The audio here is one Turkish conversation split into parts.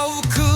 Oh, cool.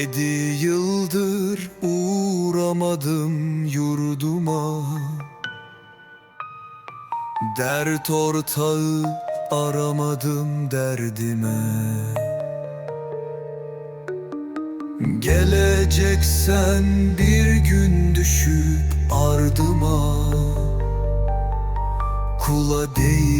Yedi yıldır uğramadım yurduma. Dert ortağı aramadım derdime. Geleceksen bir gün düşüp ardıma. Kula değil